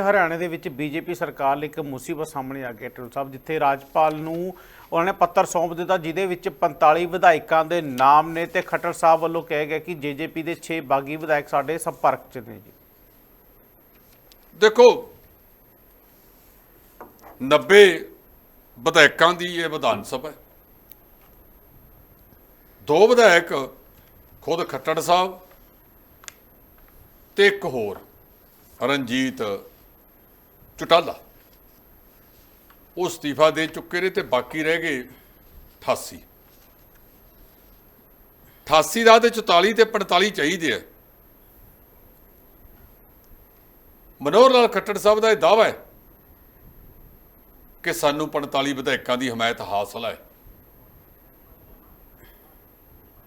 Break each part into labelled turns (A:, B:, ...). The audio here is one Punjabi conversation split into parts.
A: ਹਰਿਆਣੇ ਦੇ ਵਿੱਚ ਬੀਜੇਪੀ ਸਰਕਾਰ ਲਈ ਇੱਕ ਮੁਸੀਬਤ ਸਾਹਮਣੇ ਆ ਗਈ ਟਿਲ ਸਾਹਿਬ, ਜਿੱਥੇ ਰਾਜਪਾਲ ਨੂੰ ਉਹਨਾਂ ਨੇ ਪੱਤਰ ਸੌਂਪ ਦਿੱਤਾ, ਜਿਹਦੇ ਵਿੱਚ 45 ਵਿਧਾਇਕਾਂ ਦੇ ਨਾਮ ਨੇ ਤੇ ਖੱਟਰ ਸਾਹਿਬ ਵੱਲੋਂ ਕਿਹਾ ਗਿਆ ਕਿ ਜੇਜੇਪੀ ਦੇ 6 ਬਾਗੀ ਵਿਧਾਇਕ ਸਾਡੇ ਸੰਪਰਕ 'ਚ ਨੇ ਜੀ।
B: ਦੇਖੋ 90 ਵਿਧਾਇਕਾਂ ਦੀ ਇਹ ਵਿਧਾਨ ਸਭਾ ਹੈ। ਦੋ ਵਿਧਾਇਕ ਖੁਦ ਖੱਟੜ ਸਾਹਿਬ ਤੇ ਇੱਕ ਹੋਰ, ਰਣਜੀਤ ਚੁਟਾਲਾ। ਉਹ ਅਸਤੀਫਾ ਦੇ ਚੁੱਕੇ ਨੇ ਤੇ ਬਾਕੀ ਰਹਿ ਗਏ 88 88 ਦਾ ਤੇ 44 ਤੇ 45 ਚਾਹੀਦੇ ਆ। ਮਨੋਹਰ ਲਾਲ ਖੱਟੜ ਸਾਹਿਬ ਦਾ ਇਹ ਦਾਅਵਾ ਹੈ ਕਿ ਸਾਨੂੰ 45 ਵਿਧਾਇਕਾਂ ਦੀ ਹਮਾਇਤ ਹਾਸਲ ਹੈ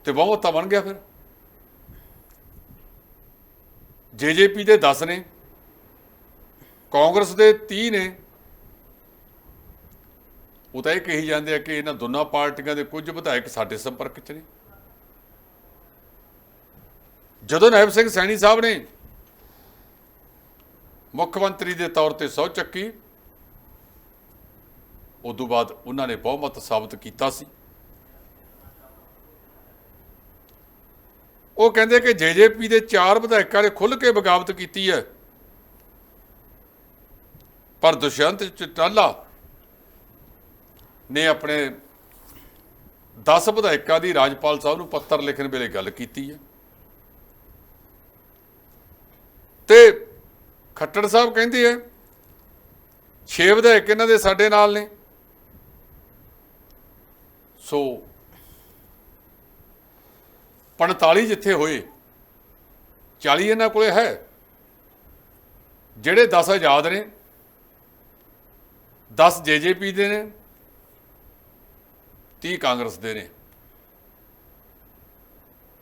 B: ਤੇ ਬਹੁਤ ਬਣ ਗਿਆ ਫਿਰ। ਜੇਜੇਪੀ ਦੇ 10 ਨੇ। ਕਾਂਗਰਸ ਦੇ 30 ਨੇ। ਉਹ ਤਾਂ ਇਹ ਕਹੀ ਜਾਂਦੇ ਆ ਕਿ ਇਹਨਾਂ ਦੋਨਾਂ ਪਾਰਟੀਆਂ ਦੇ ਕੁਝ ਵਿਧਾਇਕ ਸਾਡੇ ਸੰਪਰਕ 'ਚ ਨੇ। ਜਦੋਂ ਨਾਇਬ ਸਿੰਘ ਸੈਣੀ ਸਾਹਿਬ ਨੇ ਮੁੱਖ ਮੰਤਰੀ ਦੇ ਤੌਰ ਤੇ ਸਹੁੰ ਚੱਕੀ, ਉਦੋਂ ਬਾਅਦ ਉਹਨਾਂ ਨੇ ਬਹੁਮਤ ਸਾਬਤ ਕੀਤਾ ਸੀ। ਉਹ ਕਹਿੰਦੇ ਕਿ ਜੇਜੇਪੀ ਦੇ ਚਾਰ ਵਿਧਾਇਕਾਂ ਨੇ ਖੁੱਲ੍ਹ ਕੇ ਬਗਾਵਤ ਕੀਤੀ ਹੈ ਪਰ ਦੁਸ਼ਯੰਤ ਚਟਾਲਾ ਨੇ ਆਪਣੇ 10 ਵਿਧਾਇਕਾਂ ਦੀ ਰਾਜਪਾਲ ਸਾਹਿਬ ਨੂੰ ਪੱਤਰ ਲਿਖਣ ਵੇਲੇ ਗੱਲ ਕੀਤੀ ਹੈ। ਤੇ ਖੱਟੜ ਸਾਹਿਬ ਕਹਿੰਦੇ ਆ, ਛੇ ਵਿਧਾਇਕ ਇਹਨਾਂ ਦੇ ਸਾਡੇ ਨਾਲ ਨੇ। ਸੋ 45 ਜਿੱਥੇ ਹੋਏ 40 ਇਹਨਾਂ ਕੋਲੇ ਹੈ। ਜਿਹੜੇ 10 ਆਜ਼ਾਦ ਨੇ 10 ਜੇਜੇਪੀ ਦੇ ਨੇ 30 ਕਾਂਗਰਸ ਦੇ ਨੇ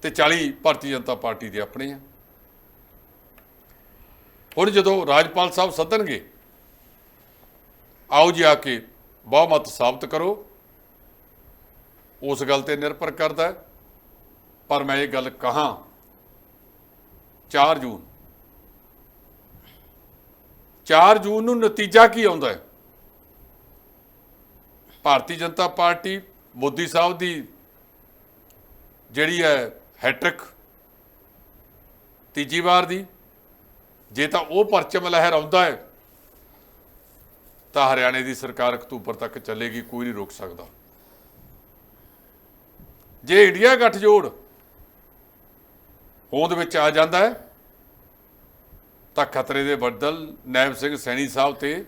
B: ਤੇ 40 ਭਾਰਤੀ ਜਨਤਾ ਪਾਰਟੀ ਦੇ ਆਪਣੇ ਆ। ਹੁਣ ਜਦੋਂ ਰਾਜਪਾਲ ਸਾਹਿਬ ਸੱਦਣਗੇ, ਆਓ ਜੀ ਆ ਕੇ ਬਹੁਮਤ ਸਾਬਤ ਕਰੋ। ਉਸ ਗੱਲ ਤੇ ਨਿਰਭਰ ਕਰਦਾ ਪਰ ਮੈਂ ਇਹ ਗੱਲ ਕਹਾਂ 4 ਜੂਨ 4 ਜੂਨ ਨੂੰ ਨਤੀਜਾ ਕੀ ਆਉਂਦਾ ਹੈ? ਭਾਰਤੀ ਜਨਤਾ ਪਾਰਟੀ ਮੋਦੀ ਸਾਹਿਬ ਦੀ ਜਿਹੜੀ ਹੈ ਹੈਟ੍ਰਿਕ ਤੀਜੀ ਵਾਰ ਦੀ, ਜੇ ਤਾਂ ਉਹ ਪਰਚਮ ਲਹਿਰ ਆਉਂਦਾ ਹੈ, ਤਾਂ ਹਰਿਆਣੇ ਦੀ ਸਰਕਾਰ ਅਕਤੂਬਰ ਤੱਕ ਚੱਲੇਗੀ, ਕੋਈ ਨਹੀਂ ਰੋਕ ਸਕਦਾ। ਜੇ ਇੰਡੀਆ ਗੱਠਜੋੜ ਹੋਂਦ ਵਿੱਚ ਆ ਜਾਂਦਾ ਹੈ, ਤਾਂ ਖਤਰੇ ਦੇ ਬੱਦਲ ਨੈਬ ਸਿੰਘ ਸੈਣੀ ਸਾਹਿਬ ਤੇ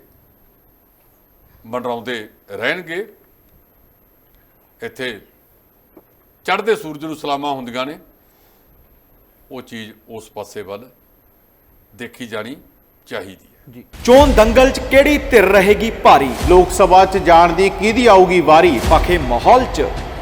B: ਮੰਡਰਾਉਂਦੇ ਰਹਿਣਗੇ। ਇੱਥੇ ਚੜ੍ਹਦੇ ਸੂਰਜ ਨੂੰ ਸਲਾਮਾਂ ਹੁੰਦੀਆਂ ਨੇ। ਉਹ ਚੀਜ਼ ਉਸ ਪਾਸੇ ਵੱਲ ਦੇਖੀ ਜਾਣੀ ਚਾਹੀਦੀ ਹੈ।
C: ਚੋਣ ਦੰਗਲ 'ਚ ਕਿਹੜੀ ਧਿਰ ਰਹੇਗੀ ਭਾਰੀ?
A: ਲੋਕ ਸਭਾ 'ਚ ਜਾਣ ਦੀ ਕਿਹਦੀ ਆਊਗੀ ਵਾਰੀ?
C: ਪਖੇ ਮਾਹੌਲ 'ਚ।